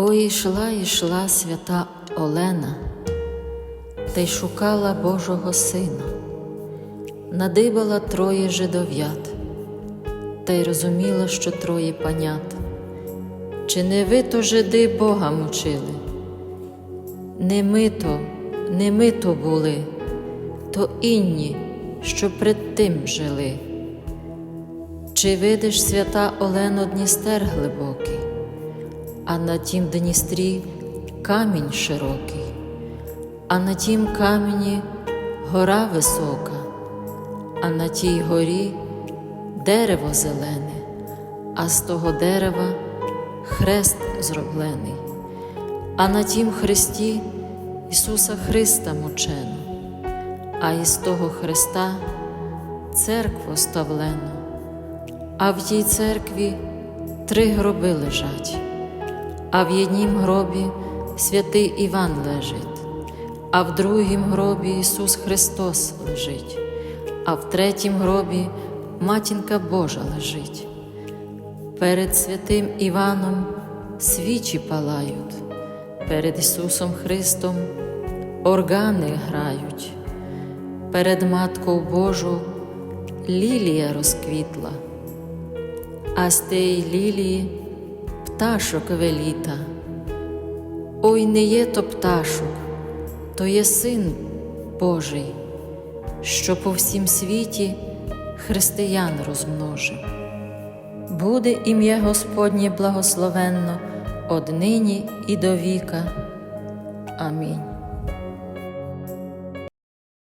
Ой, ішла, ішла свята Олена, та й шукала Божого Сина, надибала троє жидов'ят, та й розуміла, що троє панят. Чи не ви то жиди Бога мучили? Не ми то, не ми то були, то інні, що пред тим жили. Чи видиш свята Олено Дністер глибокий, а на тім Дністрі камінь широкий, а на тім камені гора висока, а на тій горі дерево зелене, а з того дерева хрест зроблений, а на тім хресті Ісуса Христа мучено, а із того хреста церкву ставлено, а в тій церкві три гроби лежать, а в єднім гробі святий Іван лежить, а в другім гробі Ісус Христос лежить, а в третім гробі Матінка Божа лежить. Перед святим Іваном свічі палають, перед Ісусом Христом органи грають, перед Маткою Божу лілія розквітла, а з тієї лілії пташок веліта. Ой, не є то пташок, то є син Божий, що по всім світі християн розмножив. Буде ім'я Господнє благословенно однині і до віка. Амінь.